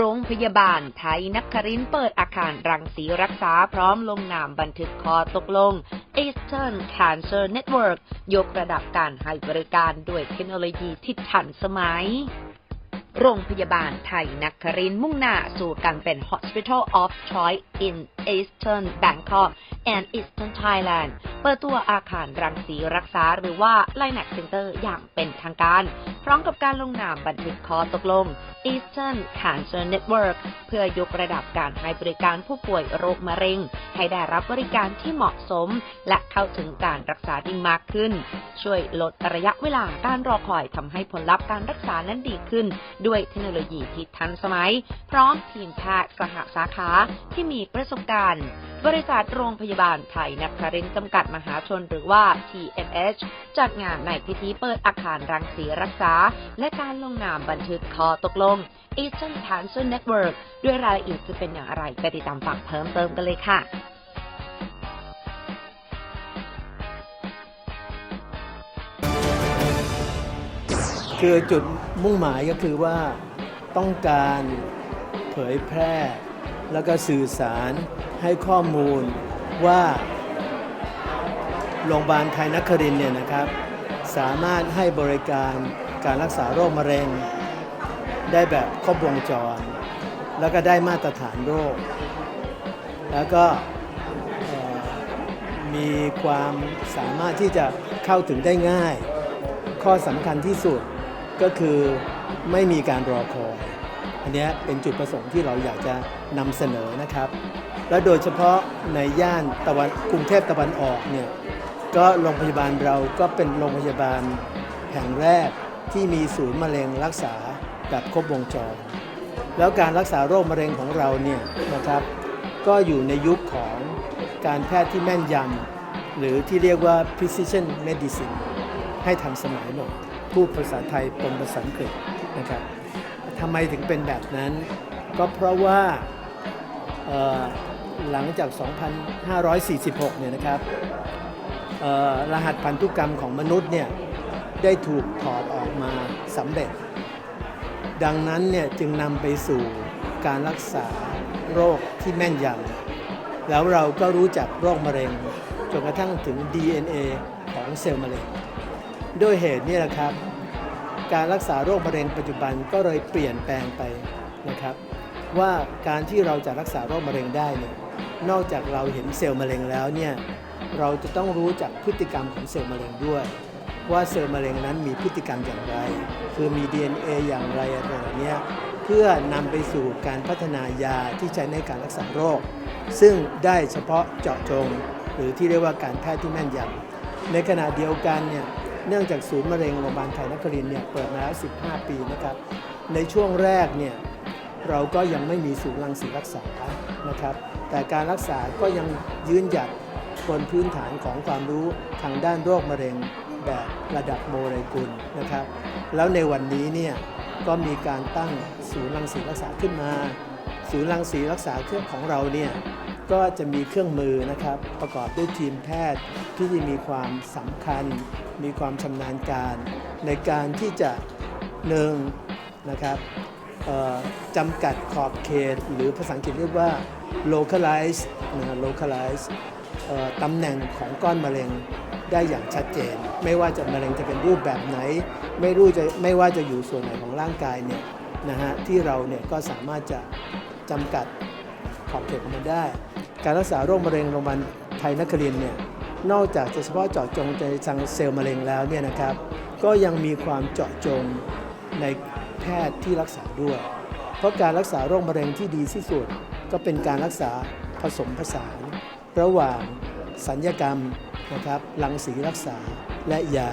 โรงพยาบาลไทยนักครินเปิดอาคารรังสีรักษาพร้อมลงนามบันทึกข้อตกลง Eastern Cancer Network ยกระดับการให้บริการด้วยเทคโนโลยีที่ทันสมัยโรงพยาบาลไทยนักครินมุ่งหน้าสู่การเป็น Hospital of Choice in Eastern Bangkok and Eastern Thailand เปิดตัวอาคารรังสีรักษาหรือว่า l i n e x Center อย่างเป็นทางการ พร้อมกับการลงนามบันทึกข้อตกลง Eastern Cancer Network เพื่อยกระดับการให้บริการผู้ป่วยโรคมะเร็ง ให้ได้รับบริการที่เหมาะสม และเข้าถึงการรักษาที่มากขึ้น ช่วยลดระยะเวลาการรอคอยทำให้ผลลัพธ์การรักษานั้นดีขึ้น ด้วยเทคโนโลยีที่ทันสมัย พร้อมทีมแพทย์สหสาขาที่มีประสบการณ์บริษัทโรงพยาบาลไทยนครินทร์จำกัดมหาชนหรือว่า TMH จัดงานในพิธีเปิดอาคารรังสีรักษา และการลงนามบันทึกข้อตกลง Eastern Cancer Network ด้วยรายละเอียดจะเป็นอย่างไรไปติดตามฟังเพิ่มเติมกันเลยค่ะคือจุดมุ่งหมายก็คือว่าต้องการเผยแพร่ แล้วก็สื่อสารให้ข้อมูลว่าโรงพยาบาลไทยนครินเนี่ยนะครับ สามารถให้บริการการรักษาโรคมะเร็ง ได้แบบครบวงจร แล้วก็ได้มาตรฐานโรค แล้วก็มีความสามารถที่จะเข้าถึงได้ง่าย ข้อสำคัญที่สุดก็คือไม่มีการรอคอย อันนี้เป็นจุดประสงค์ที่เราอยากจะนำเสนอนะครับ และโดยเฉพาะในย่านตะวันกรุงเทพตะวันออกเนี่ยก็โรงพยาบาลเราก็เป็นโรงพยาบาลแห่งแรกที่มีศูนย์มะเร็งรักษาแบบครบวงจร แล้วการรักษาโรคมะเร็งของเราเนี่ยนะครับ ก็อยู่ในยุคของการแพทย์ที่แม่นยำหรือที่เรียกว่า precision medicine ให้ทันสมัยหน่อยพูดภาษาไทยปนภาษาอังกฤษนะครับ ทำไมถึงเป็นแบบนั้น ก็เพราะว่าหลังจาก 2,546 เนี่ยนะครับรหัสพันธุกรรมของมนุษย์เนี่ยได้ถูกถอดออกมาสำเร็จ ดังนั้นเนี่ยจึงนำไปสู่การรักษาโรคที่แม่นยำแล้วเราก็รู้จักโรคมะเร็งจนกระทั่งถึง DNA ของเซลล์มะเร็ง ด้วยเหตุนี้แหละครับ การรักษาโรคมะเร็งปัจจุบันก็เลยเปลี่ยนแปลงไปนะครับ ว่าการที่เราจะรักษาโรคมะเร็งได้เนี่ยนอกจากเราเห็นเซลล์มะเร็งแล้วเนี่ยเราจะต้องรู้จักพฤติกรรมของเซลล์มะเร็งด้วย ว่าเซลล์มะเร็งนั้นมีพฤติกรรมอย่างไร คือมี DNA อย่างไรอะไรอย่างเงี้ยเพื่อนำไปสู่การพัฒนายาที่ใช้ในการรักษาโรค ซึ่งได้เฉพาะเจาะจง หรือที่เรียกว่าการแพทย์ที่แม่นยำในขณะเดียวกันเนี่ย เนื่องจากศูนย์มะเร็งโรงพยาบาลไทยนครินเนี่ยเปิดมาแล้ว 15 ปีนะครับ ในช่วงแรกเนี่ยเราก็ยังไม่มีศูนย์รังสีรักษานะครับ แต่การรักษาก็ยังยืนหยัดบนพื้นฐานของความรู้ทางด้านโรคมะเร็งแบบระดับโมเลกุลนะครับ แล้วในวันนี้เนี่ยก็มีการตั้งศูนย์รังสีรักษาขึ้นมา ศูนย์รังสีรักษาเครื่องของเราเนี่ยก็จะมีเครื่องมือนะครับประกอบด้วยทีมแพทย์ที่มีความสำคัญ มีความชำนาญการ ในการที่จะหนึ่งนะครับจำกัดขอบเขต หรือภาษาอังกฤษเรียกว่า localize นะ localize ตำแหน่งของก้อนมะเร็งได้อย่างชัดเจน ไม่ว่าจะมะเร็งจะเป็นรูปแบบไหน ไม่รู้จะไม่ว่าจะอยู่ส่วนไหนของร่างกายเนี่ยนะฮะที่เราเนี่ยก็สามารถจะ จำกัดขอบเขตของมันได้ การรักษาโรคมะเร็งโรงพยาบาลไทยนครินเนี่ยนอกจากจะเฉพาะเจาะจงในทางเซลล์มะเร็งแล้วเนี่ยนะครับ ก็ยังมีความเจาะจงในแพทย์ที่รักษาด้วย เพราะการรักษาโรคมะเร็งที่ดีที่สุด ก็เป็นการรักษาผสมผสาน ระหว่างสัญญกรรมนะครับรังสีรักษาและยา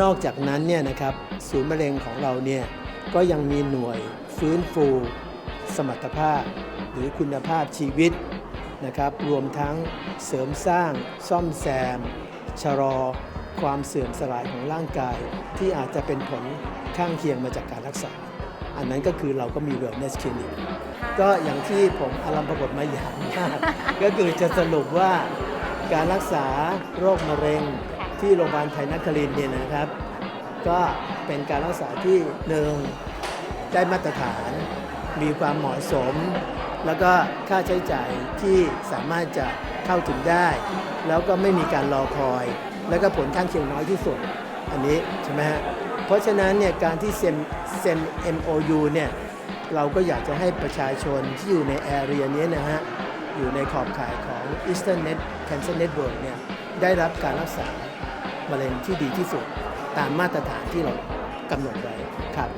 นอกจากนั้นเนี่ยนะครับศูนย์มะเร็งของเราเนี่ยก็ยังมีหน่วยฟื้นฟู สมรรถภาพ หรือคุณภาพชีวิตนะครับ รวมทั้งเสริมสร้างซ่อมแซม ชะลอความเสื่อมสลายของร่างกาย ที่อาจจะเป็นผลข้างเคียงมาจากการรักษา อันนั้นก็คือเราก็มี wellness clinic ก็อย่างที่ผมอารัมพบทมาอย่างมาก ก็คือจะสรุปว่าการรักษาโรคมะเร็งที่โรงพยาบาลไทยนครินเนี่ยนะครับ ก็เป็นการรักษาที่หนึ่งได้มาตรฐาน มีความเหมาะสม แล้วก็ค่าใช้จ่ายที่สามารถจะเข้าถึงได้ แล้วก็ไม่มีการรอคอย แล้วก็ผลข้างเคียงน้อยที่สุด อันนี้ใช่ไหมฮะเพราะฉะนั้นเนี่ยการที่เซ็นเซ็น MOU เนี่ยเราก็อยากจะให้ประชาชนที่อยู่ในแอเรียนี้นะฮะอยู่ในขอบข่ายของ Eastern Net Cancer Network เนี่ยได้รับการรักษามะเร็งที่ดีที่สุด ตามมาตรฐานที่เรากำหนดไว้ครับ